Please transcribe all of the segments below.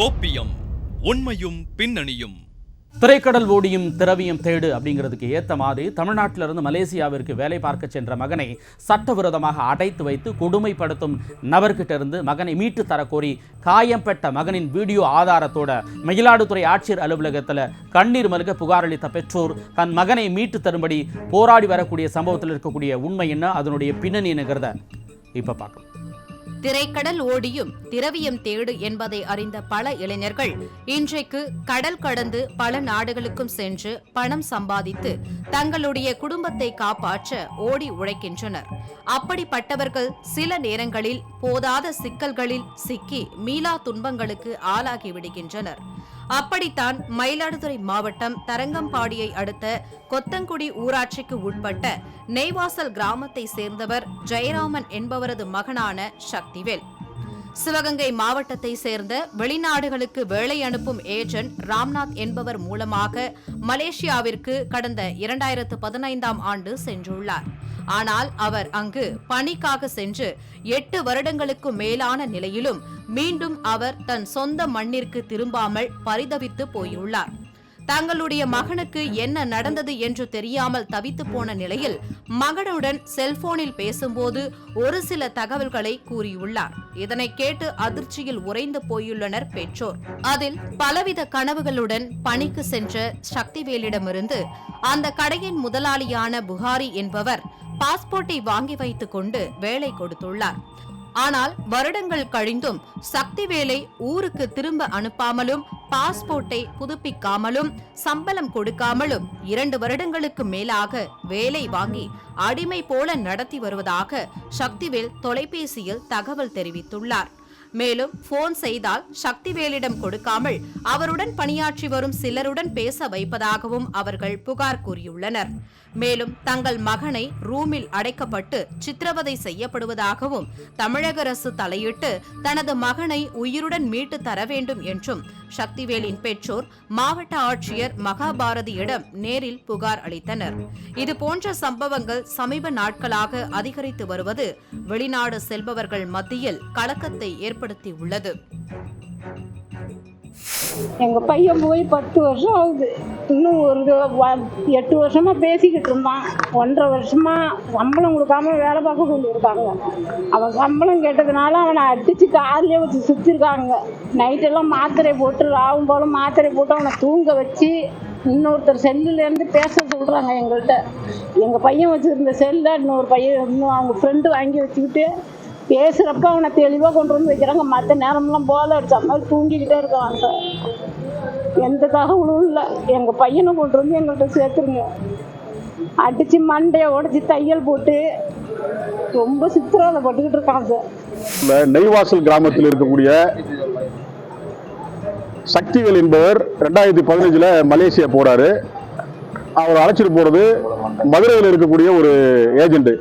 கோப்பியம் உண்மையும் பின்னணியும். திரைக்கடல் ஓடியும் திரவியம் தேடு அப்படிங்கிறதுக்கு ஏற்ற மாதிரி தமிழ்நாட்டிலிருந்து மலேசியாவிற்கு வேலை பார்க்க சென்ற மகனை சட்டவிரோதமாக அடைத்து வைத்து கொடுமைப்படுத்தும் நபர்கிட்ட இருந்து மகனை மீட்டு தரக்கோரி காயம்பெற்ற மகனின் வீடியோ ஆதாரத்தோட மயிலாடுதுறை ஆட்சியர் அலுவலகத்தில் கண்ணீர் மல்க புகார் அளித்த பெற்றோர் தன் மகனை மீட்டு தரும்படி போராடி வரக்கூடிய சம்பவத்தில் இருக்கக்கூடிய உண்மை என்ன? அதனுடைய பின்னணி என்னங்கிறத இப்போ பார்க்கலாம். திரைக்கடல் ஓடியும் திரவியம் தேடு என்பதை அறிந்த பல இளைஞர்கள் இன்றைக்கு கடல் கடந்து பல நாடுகளுக்கும் சென்று பணம் சம்பாதித்து தங்களுடைய குடும்பத்தை காப்பாற்ற ஓடி உழைக்கின்றனர். அப்படிப்பட்டவர்கள் சில நேரங்களில் போதாத சிக்கல்களில் சிக்கி மீளா துன்பங்களுக்கு ஆளாகி விடுகின்றனர். அப்படித்தான் மயிலாடுதுறை மாவட்டம் தரங்கம்பாடியை அடுத்த கொத்தங்குடி ஊராட்சிக்கு உட்பட்ட நெய்வாசல் கிராமத்தை சேர்ந்தவர் ஜெயராமன் என்பவரது மகனான சக்திவேல். சிவகங்கை மாவட்டத்தை சேர்ந்த வெளிநாடுகளுக்கு வேலை அனுப்பும் ஏஜென்ட் ராம்நாத் என்பவர் மூலமாக மலேசியாவிற்கு கடந்த இரண்டாயிரத்து பதினைந்தாம் ஆண்டு சென்றுள்ளார். ஆனால் அவர் அங்கு பணிக்காக சென்று எட்டு வருடங்களுக்கு மேலான நிலையிலும் மீண்டும் அவர் தன் சொந்த மண்ணிற்கு திரும்பாமல் பரிதவித்து போயுள்ளார். தங்களுடைய மகனுக்கு என்ன நடந்தது என்று தெரியாமல் தவித்து போன நிலையில் மகனுடன் செல்போனில் பேசும்போது ஒரு சில தகவல்களை கூறியுள்ளார். இதனை கேட்டு அதிர்ச்சியில் உறைந்து போயுள்ளனர் பெற்றோர். அதில் பலவித கனவுகளுடன் பணிக்கு சென்ற சக்திவேலிடமிருந்து அந்த கடையின் முதலாளியான புகாரி என்பவர் பாஸ்போர்ட்டை வாங்கி வைத்துக் கொண்டு வேலை கொடுத்துள்ளார். ஆனால் வருடங்கள் கழிந்தும் சக்திவேலை ஊருக்கு திரும்ப அனுப்பாமலும் பாஸ்போர்ட்டை புதுப்பிக்காமலும் சம்பளம் கொடுக்காமலும் இரண்டு வருடங்களுக்கு மேலாக வேலை வாங்கி அடிமை போல நடத்தி வருவதாக சக்திவேல் தொலைபேசியில் தகவல் தெரிவித்துள்ளார். மேலும் போன் செய்தால் சக்திவேலிடம் கொடுக்காமல் அவருடன் பணியாற்றி வரும் சிலருடன் பேச வைப்பதாகவும் அவர்கள் புகார் கூறியுள்ளனர். மேலும் தங்கள் மகனை ரூமில் அடைக்கப்பட்டு சித்திரவதை செய்யப்படுவதாகவும் தமிழக அரசு தலையிட்டு தனது மகனை உயிருடன் மீட்டு தர வேண்டும் என்றும் சக்திவேலின் பெற்றோர் மாவட்ட ஆட்சியர் மகாபாரதியிடம் நேரில் புகார் அளித்தனர். இது போன்ற சம்பவங்கள் சமீப நாட்களாக அதிகரித்து வருவது வெளிநாடு செல்பவர்கள் மத்தியில் கலக்கத்தை ஏற்படுத்தியுள்ளது. எங்கள் பையன் போய் பத்து வருஷம் ஆகுது. இன்னும் ஒரு எட்டு வருஷமாக பேசிக்கிட்டு இருந்தான். ஒன்றரை வருஷமாக சம்பளம் கொடுக்காம வேலை பார்க்க சொல்லியிருக்காங்க. அவன் சம்பளம் கேட்டதுனால அவனை அடித்து கார்லேயே வச்சு சுற்றிருக்காங்க நைட்டெல்லாம் மாத்திரை போட்டு ராவும் போல மாத்திரை போட்டு அவனை தூங்க வச்சு இன்னொருத்தர் செல்லுலேருந்து பேச சொல்கிறாங்க எங்கள்கிட்ட எங்கள் பையன் வச்சுருந்த செல்லை இன்னொரு பையன் இன்னும் அவங்க ஃப்ரெண்டு வாங்கி வச்சுக்கிட்டு பேசுகிறப்ப அவனை தெளிவாக கொண்டு வந்து வைக்கிறாங்க. மற்ற நேரம்லாம் போல அடிச்சா மாதிரி தூங்கிக்கிட்டே இருக்கான் சார் எந்த தகவலும் இல்லை. எங்கள் பையனை கொண்டு வந்து எங்கள்கிட்ட சேர்த்துருங்க. அடித்து மண்டையை உடச்சி தையல் போட்டு ரொம்ப சித்திரவதைப்பட்டுக்கிட்டு இருக்கான் சார் இந்த நெய்வாசல் கிராமத்தில் இருக்கக்கூடிய சக்திவேல் என்பவர் ரெண்டாயிரத்தி பதினஞ்சில் மலேசியா போறாரு. அவர் அழைச்சிட்டு போறது மதுரையில் இருக்கக்கூடிய ஒரு ஏஜென்ட்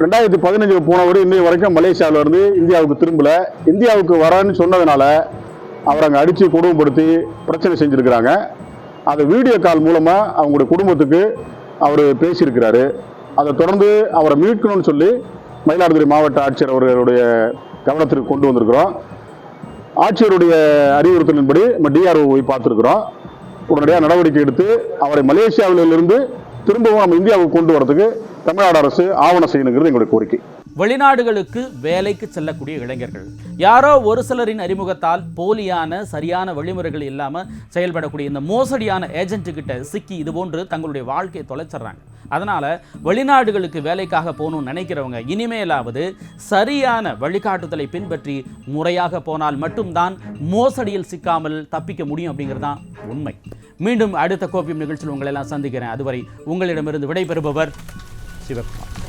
ரெண்டாயிரத்தி பதினஞ்சுக்கு போனவர் இன்னைய வரைக்கும் மலேசியாவிலேருந்து இந்தியாவுக்கு திரும்பல. இந்தியாவுக்கு வரேன்னு சொன்னதுனால அவர் அங்கே அடித்து கொடுமைப்படுத்தி பிரச்சனை செஞ்சுருக்கிறாங்க. அது வீடியோ கால் மூலமாக அவங்களுடைய குடும்பத்துக்கு அவர் பேசியிருக்கிறாரு. அதை தொடர்ந்து அவரை மீட்கணும்னு சொல்லி மயிலாடுதுறை மாவட்ட ஆட்சியர் அவர்களுடைய கவனத்திற்கு கொண்டு வந்திருக்கிறோம். ஆட்சியருடைய அறிவுறுத்தலின்படி நம்ம டிஆர்ஓ போய் பார்த்துருக்குறோம். உடனடியாக நடவடிக்கை எடுத்து அவரை மலேசியாவிலிருந்து திரும்பவும் நம்ம இந்தியாவுக்கு கொண்டு வரதுக்கு தமிழ்நாடு அரசு ஆவணம் செய்யணுங்கிறது எங்களுடைய கோரிக்கை. வெளிநாடுகளுக்கு வேலைக்கு செல்லக்கூடிய இளைஞர்கள். யாரோ ஒரு சிலரின் அறிமுகத்தால் போலியான சரியான வழிமுறைகள் இல்லாமல் செயல்படக்கூடிய இந்த மோசடியான ஏஜென்ட்டுக்கிட்ட சிக்கி இது போன்று தங்களுடைய வாழ்க்கையை தொலைச்சிட்றாங்க. அதனால் வெளிநாடுகளுக்கு வேலைக்காக போகணும்னு நினைக்கிறவங்க இனிமேலாவது சரியான வழிகாட்டுதலை பின்பற்றி முறையாக போனால் மட்டும்தான் மோசடியில் சிக்காமல் தப்பிக்க முடியும் அப்படிங்கிறது தான் உண்மை. மீண்டும் அடுத்த கோப்பியம் நிகழ்ச்சியில் உங்களை எல்லாம் சந்திக்கிறேன். அதுவரை உங்களிடமிருந்து விடைபெறுபவர் 记得跑。